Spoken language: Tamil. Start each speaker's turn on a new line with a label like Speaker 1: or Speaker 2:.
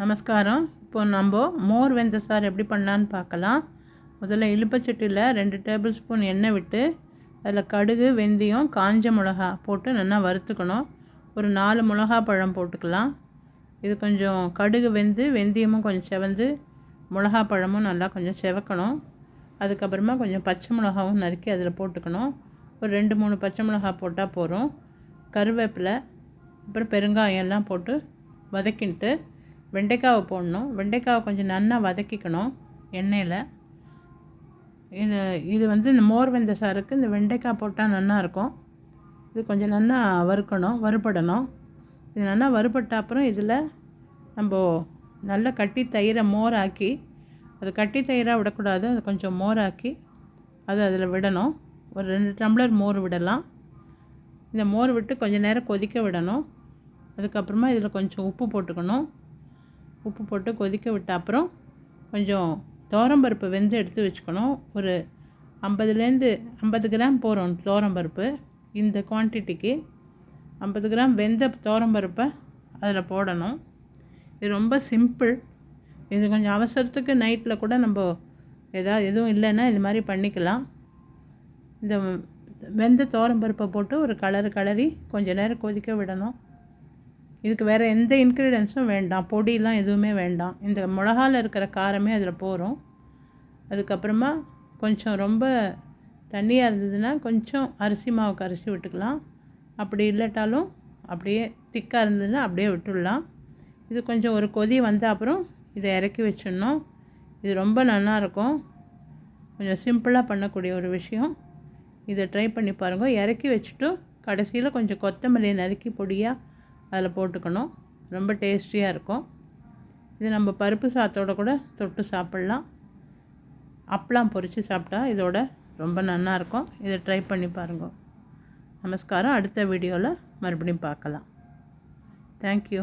Speaker 1: நமஸ்காரம். இப்போ நம்ம மோர் வெந்த சார் எப்படி பண்ணலான்னு பார்க்கலாம். முதல்ல இழுப்பச்சட்டியில் ரெண்டு டேபிள் ஸ்பூன் எண்ணெய் விட்டு அதில் கடுகு வெந்தயம் காஞ்ச மிளகா போட்டு நல்லா வறுத்துக்கணும். ஒரு நாலு மிளகா பழம் போட்டுக்கலாம். இது கொஞ்சம் கடுகு வெந்து வெந்தயமும் கொஞ்சம் செவந்து மிளகா பழமும் நல்லா கொஞ்சம் செவக்கணும். அதுக்கப்புறமா கொஞ்சம் பச்சை மிளகாவும் நறுக்கி அதில் போட்டுக்கணும். ஒரு ரெண்டு மூணு பச்சை மிளகா போட்டால் போதும். கருவேப்பிலை அப்புறம் பெருங்காயம் எல்லாம் போட்டு வதக்கின்ட்டு வெண்டைக்காவை போடணும். வெண்டைக்காவை கொஞ்சம் நன்னாக வதக்கிக்கணும் எண்ணெயில். இது இது வந்து இந்த மோர் வெந்த சாருக்கு இந்த வெண்டைக்காய் போட்டால் நல்லா இருக்கும். இது கொஞ்சம் நல்லா வறுக்கணும் வறுபடணும். இது நல்லா வறுபட்ட அப்புறம் இதில் நம்ம நல்லா கட்டி தயிரை மோராக்கி அது கட்டி தயிராக விடக்கூடாது அது கொஞ்சம் மோராக்கி அது அதில் விடணும். ஒரு ரெண்டு டம்ளர் மோர் விடலாம். இந்த மோர் விட்டு கொஞ்சம் நேரம் கொதிக்க விடணும். அதுக்கப்புறமா இதில் கொஞ்சம் உப்பு போட்டுக்கணும். உப்பு போட்டு கொதிக்க விட்ட அப்புறம் கொஞ்சம் தோரம்பருப்பு வெந்து எடுத்து வச்சுக்கணும். ஒரு ஐம்பதுலேருந்து ஐம்பது கிராம் போகிறோம் தோரம்பருப்பு இந்த குவான்டிட்டிக்கு ஐம்பது கிராம் வெந்த தோரம்பருப்பை அதில் போடணும். இது ரொம்ப சிம்பிள் இது கொஞ்சம் அவசரத்துக்கு நைட்டில் கூட நம்ம எதாவது எதுவும் இல்லைன்னா இது மாதிரி பண்ணிக்கலாம். இந்த வெந்த தோரம்பருப்பை போட்டு ஒரு கலர் கலரி கொஞ்சம் நேரம் கொதிக்க விடணும். இதுக்கு வேறு எந்த இன்க்ரீடியன்ஸும் வேண்டாம். பொடியெலாம் எதுவுமே வேண்டாம். இந்த மிளகாவில் இருக்கிற காரமே அதில் போகிறோம் அதுக்கப்புறமா கொஞ்சம் ரொம்ப தண்ணியாக இருந்ததுன்னா கொஞ்சம் அரிசி மாவு கரைச்சி விட்டுக்கலாம். அப்படி இல்லாட்டாலும் அப்படியே திக்காக இருந்ததுன்னா அப்படியே விட்டுடலாம். இது கொஞ்சம் ஒரு கொதி வந்த அப்புறம் இதை இறக்கி வச்சிடணும். இது ரொம்ப நல்லாயிருக்கும் கொஞ்சம் சிம்பிளாக பண்ணக்கூடிய ஒரு விஷயம். இதை ட்ரை பண்ணி பாருங்கள் இறக்கி வச்சுட்டு கடைசியில் கொஞ்சம் கொத்தமல்லியை நறுக்கி பொடியாக அதில் போட்டுக்கணும். ரொம்ப டேஸ்டியாக இருக்கும். இது நம்ம பருப்பு சாத்தோட கூட தொட்டு சாப்பிட்லாம். அப்பளம் பொரித்து சாப்பிட்டா இதோட ரொம்ப நல்லாயிருக்கும் இதை ட்ரை பண்ணி பாருங்கள் நமஸ்காரம். அடுத்த வீடியோவில் மறுபடியும் பார்க்கலாம். தேங்க்யூ